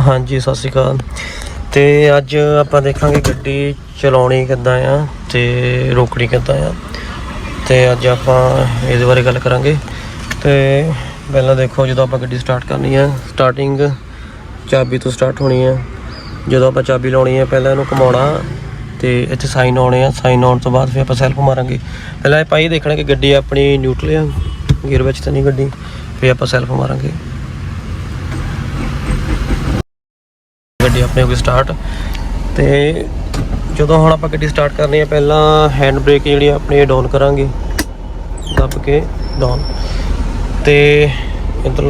ਹਾਂਜੀ, ਸਤਿ ਸ਼੍ਰੀ ਅਕਾਲ। ਤੇ ਅੱਜ ਆਪਾਂ ਦੇਖਾਂਗੇ ਗੱਡੀ ਚਲਾਉਣੀ ਕਿੱਦਾਂ ਆ ਤੇ ਰੋਕਣੀ ਕਿੱਦਾਂ ਆ। ਤੇ ਅੱਜ ਆਪਾਂ ਇਹਦੇ ਬਾਰੇ ਗੱਲ ਕਰਾਂਗੇ। ਤੇ ਪਹਿਲਾਂ ਦੇਖੋ ਜਦੋਂ ਆਪਾਂ ਗੱਡੀ ਸਟਾਰਟ ਕਰਨੀ ਆ ਸਟਾਰਟਿੰਗ ਚਾਬੀ ਤੋਂ ਸਟਾਰਟ ਹੋਣੀ ਆ। ਜਦੋਂ ਆਪਾਂ ਚਾਬੀ ਲਾਉਣੀ ਹੈ ਪਹਿਲਾਂ ਇਹਨੂੰ ਘੁਮਾਉਣਾ ਤੇ ਇੱਥੇ ਸਾਈਨ ਆਉਣੇ ਆ। ਸਾਈਨ ਆਉਣ ਤੋਂ ਬਾਅਦ ਫਿਰ ਆਪਾਂ ਸੈਲਫ ਮਾਰਾਂਗੇ। ਪਹਿਲਾਂ ਆਪਾਂ ਇਹ ਦੇਖਣਾ ਕਿ ਗੱਡੀ ਆਪਣੀ ਨਿਊਟਰਲ ਆ ਗੇਅਰ ਵਿੱਚ ਤਾਂ ਨਹੀਂ ਗੱਡੀ, ਫਿਰ ਆਪਾਂ ਸੈਲਫ ਮਾਰਾਂਗੇ। ਗੱਡੀ ਆਪਣੇ ਹੋ ਗਈ ਸਟਾਰਟ ਤੇ ਜਦੋਂ ਹੁਣ ਆਪਾਂ ਗੱਡੀ ਸਟਾਰਟ ਕਰਨੀ ਹੈ ਪਹਿਲਾਂ ਹੈਂਡ ਬ੍ਰੇਕ ਜਿਹੜੀ ਆ ਆਪਣੀ ਡਾਊਨ ਕਰਾਂਗੇ। ਦੱਬ ਕੇ ਡਾਊਨ ਤੇ ਇੱਧਰ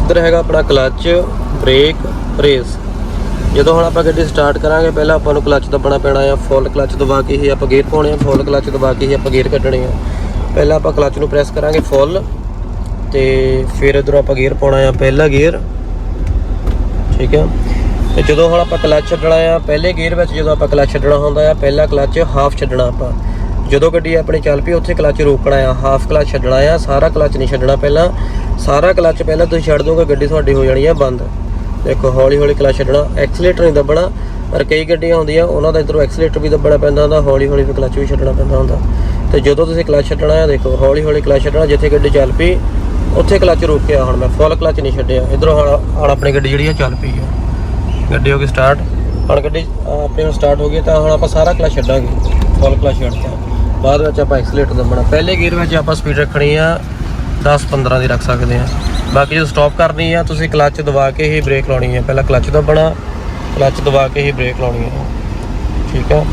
ਇੱਧਰ ਹੈਗਾ ਆਪਣਾ ਕਲੱਚ ਬ੍ਰੇਕ ਰੇਸ ਜਦੋਂ ਹੁਣ ਆਪਾਂ ਗੱਡੀ ਸਟਾਰਟ ਕਰਾਂਗੇ, ਪਹਿਲਾਂ ਆਪਾਂ ਨੂੰ ਕਲੱਚ ਦੱਬਣਾ ਪੈਣਾ ਆ। ਫੁੱਲ ਕਲੱਚ ਦਬਾ ਕੇ ਹੀ ਆਪਾਂ ਗੇਅਰ ਪਾਉਣੇ ਆ। ਫੁੱਲ ਕਲੱਚ ਦਬਾ ਕੇ ਹੀ ਆਪਾਂ ਗੇਅਰ ਕੱਢਣੇ ਆ। ਪਹਿਲਾਂ ਆਪਾਂ ਕਲੱਚ ਨੂੰ ਪ੍ਰੈਸ ਕਰਾਂਗੇ ਫੁੱਲ ਤੇ ਫਿਰ ਇਧਰੋਂ ਆਪਾਂ ਗੇਅਰ ਪਾਉਣਾ ਆ ਪਹਿਲਾ ਗੇਅਰ ਠੀਕ ਹੈ ਤੇ ਜਦੋਂ ਹੁਣ ਆਪਾਂ ਕਲੱਚ ਛੱਡਣਾ ਆ, ਪਹਿਲੇ ਗੇਅਰ ਵਿੱਚ ਜਦੋਂ ਆਪਾਂ ਕਲੱਚ ਛੱਡਣਾ ਹੁੰਦਾ ਆ, ਪਹਿਲਾ ਕਲੱਚ ਹਾਫ ਛੱਡਣਾ ਆਪਾਂ। ਜਦੋਂ ਗੱਡੀ ਆਪਣੀ ਚੱਲ ਪਈ, ਉੱਥੇ ਕਲੱਚ ਰੋਕਣਾ ਆ ਹਾਫ ਕਲੱਚ ਛੱਡਣਾ ਆ, ਸਾਰਾ ਕਲੱਚ ਨਹੀਂ ਛੱਡਣਾ ਪਹਿਲਾਂ। ਸਾਰਾ ਕਲੱਚ ਪਹਿਲਾਂ ਤੁਸੀਂ ਛੱਡ ਦੋਗੇ, ਗੱਡੀ ਤੁਹਾਡੀ ਹੋ ਜਾਣੀ ਆ ਬੰਦ। ਦੇਖੋ ਹੌਲੀ ਹੌਲੀ ਕਲੱਚ ਛੱਡਣਾ ਐਕਸੀਲੇਟਰ ਨਹੀਂ ਦੱਬਣਾ, ਪਰ ਕਈ ਗੱਡੀਆਂ ਹੁੰਦੀਆਂ ਉਹਨਾਂ ਦਾ ਇਧਰੋਂ ਐਕਸੀਲੇਟਰ ਵੀ ਦੱਬਣਾ ਪੈਂਦਾ ਹੁੰਦਾ ਹੌਲੀ ਹੌਲੀ ਫਿਰ ਕਲੱਚ ਵੀ ਛੱਡਣਾ ਪੈਂਦਾ ਹੁੰਦਾ। ਤੇ ਜਦੋਂ ਤੁਸੀਂ ਕਲੱਚ ਛੱਡਣਾ ਆ, ਦੇਖੋ ਹੌਲੀ ਹੌਲੀ ਕਲੱਚ ਛੱਡਣਾ, ਜਿੱਥੇ ਗੱਡੀ ਚੱਲ ਪਈ ਉੱਥੇ ਕਲੱਚ ਰੋਕਿਆ, ਹੁਣ ਮੈਂ ਫੁੱਲ ਕਲਚ ਨਹੀਂ ਛੱਡਿਆ। ਇਧਰੋਂ ਹੁਣ ਆਪਣੀ ਗੱਡੀ ਜਿਹੜੀ ਆ ਚੱਲ ਪਈ ਆ। ਗੱਡੀ ਹੋ ਗਈ ਸਟਾਰਟ ਹੁਣ ਗੱਡੀ ਆਪਣੀ ਹੁਣ ਸਟਾਰਟ ਹੋ ਗਈ ਤਾਂ ਹੁਣ ਆਪਾਂ ਸਾਰਾ ਕਲੱਚ ਛੱਡਾਂਗੇ। ਫੁੱਲ ਕਲੱਚ ਛੱਡਤਾ ਬਾਅਦ ਵਿੱਚ ਆਪਾਂ ਐਕਸਲੇਟਰ ਦੱਬਣਾ। ਪਹਿਲੇ ਗੇਅਰ ਵਿੱਚ ਆਪਾਂ ਸਪੀਡ ਰੱਖਣੀ ਆ 10 15 ਦੀ ਰੱਖ ਸਕਦੇ ਆ। ਬਾਕੀ ਜਦੋਂ ਸਟਾਪ ਕਰਨੀ ਆ, ਤੁਸੀਂ ਕਲੱਚ ਦਬਾ ਕੇ ਹੀ ਬ੍ਰੇਕ ਲਾਉਣੀ ਹੈ ਪਹਿਲਾਂ ਕਲੱਚ ਦੱਬਣਾ, ਕਲੱਚ ਦਬਾ ਕੇ ਹੀ ਬ੍ਰੇਕ ਲਾਉਣੀ ਹੈ ਠੀਕ ਆ?